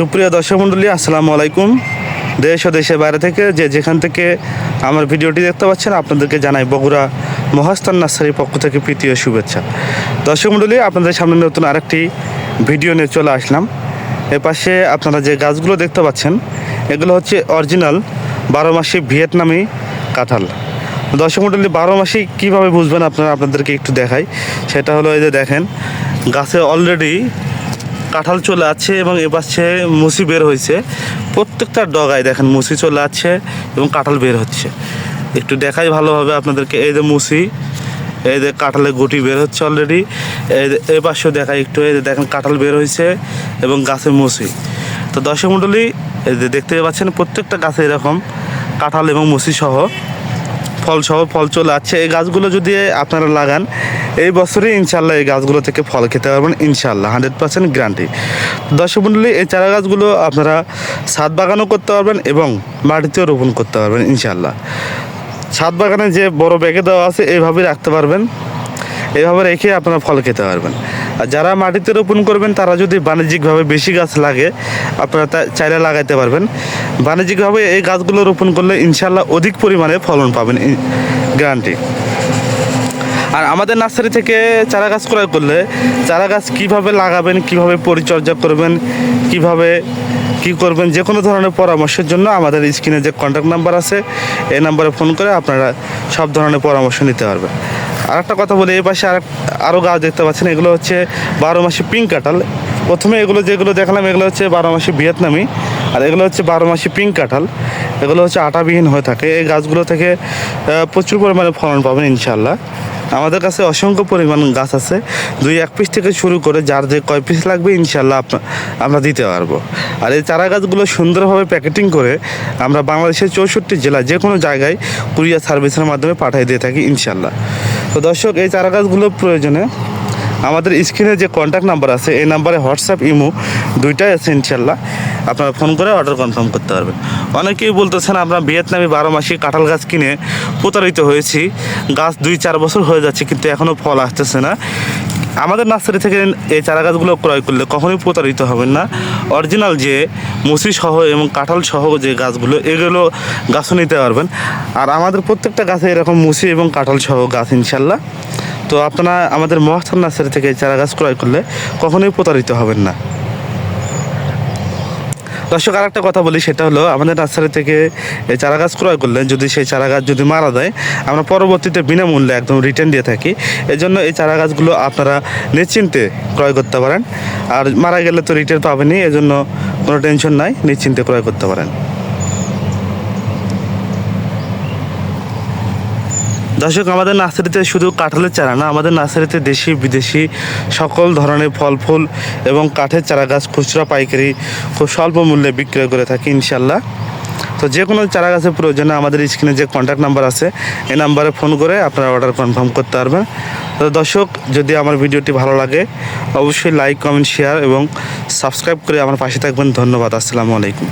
সুপ্রিয় দর্শক মণ্ডলী, আসসালামু আলাইকুম। দেশ ও দেশের বাইরে থেকে যে যেখান থেকে আমার ভিডিওটি দেখতে পাচ্ছেন, আপনাদেরকে জানাই বগুড়া মহাস্থান নার্সারির পক্ষ থেকে প্রীতীয় শুভেচ্ছা। দর্শক মণ্ডলী, আপনাদের সামনে নতুন আরেকটি ভিডিও নিয়ে চলে আসলাম। এপাশে আপনারা যে গাছগুলো দেখতে পাচ্ছেন, এগুলো হচ্ছে অরিজিনাল বারো মাসে ভিয়েতনামি কাঁঠাল। দর্শক মণ্ডলী, বারো মাসে কীভাবে বুঝবেন আপনারা? আপনাদেরকে একটু দেখাই। সেটা হলো এই যে দেখেন, গাছে অলরেডি কাঁঠাল চলে আছে এবং এ পাশে মুসি বের হয়েছে। প্রত্যেকটা ডগায় দেখেন মুসি চলে আছে এবং কাঁঠাল বের হচ্ছে। একটু দেখাই ভালোভাবে আপনাদেরকে। এই যে মুসি, এই যে কাঁঠালের গুটি বের হচ্ছে অলরেডি এই পাশেও দেখাই একটু। এই যে দেখেন কাঁঠাল বের হয়েছে এবং গাছে মুসি। তো দর্শক মণ্ডলী দেখতে পাচ্ছেন প্রত্যেকটা গাছে এরকম কাঁঠাল এবং মুসি সহ ফল সহ ফল চলে আসছে। এই গাছগুলো যদি আপনারা লাগান, এই বছরই ইনশাল্লাহ এই গাছগুলো থেকে ফল খেতে পারবেন, ইনশাল্লাহ, হান্ড্রেড পার্সেন্ট গ্যারান্টি। দর্শক মন্ডলী এই চারা গাছগুলো আপনারা ছাদ বাগানও করতে পারবেন এবং মাটিতেও রোপণ করতে পারবেন, ইনশাল্লাহ। ছাদ বাগানে যে বড় ব্যাগে দেওয়া আছে এইভাবে রাখতে পারবেন। এইভাবে রেখে আপনারা ফল খেতে পারবেন। আর যারা মাটিতে রোপণ করবেন, তারা যদি বাণিজ্যিকভাবে বেশি গাছ লাগে, আপনারা তা চাইলে লাগাইতে পারবেন। বাণিজ্যিকভাবে এই গাছগুলো রোপণ করলে ইনশাল্লাহ অধিক পরিমাণে ফলন পাবেন গ্যারান্টি। আর আমাদের নার্সারি থেকে চারা গাছ ক্রয় করলে, চারা গাছ কীভাবে লাগাবেন, কীভাবে পরিচর্যা করবেন, কীভাবে কি করবেন যে কোনো ধরনের পরামর্শের জন্য আমাদের স্ক্রিনে যে কন্ট্যাক্ট নাম্বার আছে, এই নাম্বারে ফোন করে আপনারা সব ধরনের পরামর্শ নিতে পারবেন। আর একটা কথা বলি, এই পাশে আর আরও গাছ দেখতে পাচ্ছেন, এগুলো হচ্ছে বারো মাসে পিঙ্ক কাঁঠাল। প্রথমে এগুলো যেগুলো দেখালাম, এগুলো হচ্ছে বারো মাসে ভিয়েতনামি, আর এগুলো হচ্ছে বারো মাসে পিঙ্ক কাঁঠাল। এগুলো হচ্ছে আটাবিহীন হয়ে থাকে। এই গাছগুলো থেকে প্রচুর পরিমাণে ফলন পাবেন ইনশাল্লাহ আমাদের কাছে অসংখ্য পরিমাণ গাছ আছে। দুই এক পিস থেকে শুরু করে যার যে কয় পিস লাগবে ইনশাল্লাহ আমরা দিতে পারব। আর এই চারা গাছগুলো সুন্দরভাবে প্যাকেটিং করে আমরা বাংলাদেশের চৌষট্টি জেলা যে কোনো জায়গায় কুরিয়ার সার্ভিসের মাধ্যমে পাঠিয়ে দিয়ে থাকি ইনশাল্লাহ তো দর্শক, এই চারা গাছগুলো প্রয়োজনে আমাদের স্ক্রিনে যে কন্ট্যাক্ট নাম্বার আছে, এই নাম্বারে হোয়াটসঅ্যাপ ইমো দুইটাই আছে ইনশাল্লাহ। আপনারা ফোন করে অর্ডার কনফার্ম করতে পারবেন। অনেকেই বলতেছেন, আমরা ভিয়েতনামি বারো মাসি কাঁঠাল গাছ কিনে প্রতারিত হয়েছি। গাছ দুই চার বছর হয়ে যাচ্ছে, কিন্তু এখনও ফল আসতেছে না। আমাদের নার্সারি থেকে এই চারা গাছগুলো ক্রয় করলে কখনোই প্রতারিত হবেন না। অরিজিনাল যে মুসি সহ এবং কাঁঠাল সহ যে গাছগুলো, এগুলো গাছও নিতে পারবেন। আর আমাদের প্রত্যেকটা গাছে এরকম মুসি এবং কাঁঠাল সহ গাছ, ইনশাল্লাহ। তো আপনারা আমাদের মহাস্থান নার্সারি থেকে চারা গাছ ক্রয় করলে কখনোই প্রতারিত হবেন না। দর্শক আর একটা কথা বলি, সেটা হলো আমাদের নার্সারি থেকে এই চারা গাছ ক্রয় করলেন, যদি সেই চারা গাছ যদি মারা দেয় আমরা পরবর্তীতে বিনামূল্যে একদম রিটার্ন দিয়ে থাকি। এজন্য জন্য এই চারা গাছগুলো আপনারা নিশ্চিন্তে ক্রয় করতে পারেন। আর মারা গেলে তো রিটার্ন পাবেনি এজন্য কোনো টেনশন নাই, নিশ্চিন্তে ক্রয় করতে পারেন। দর্শক, আমাদের নার্সারিতে শুধু কাঁঠালের চারা না, আমাদের নার্সারিতে দেশি, বিদেশি সকল ধরনের ফল, ফুল এবং কাঠের চারা গাছ, খুচরা পাইকারি খুব স্বল্প মূল্যে বিক্রয় করে থাকি ইনশাল্লাহ তো যে কোনো চারা গাছের প্রয়োজনে আমাদের স্ক্রিনে যে কন্ট্যাক্ট নাম্বার আছে, এই নাম্বারে ফোন করে আপনারা অর্ডার কনফার্ম করতে পারবেন। তো দর্শক, যদি আমার ভিডিওটি ভালো লাগে, অবশ্যই লাইক কমেন্ট শেয়ার এবং সাবস্ক্রাইব করে আমার পাশে থাকবেন। ধন্যবাদ, আসসালামু আলাইকুম।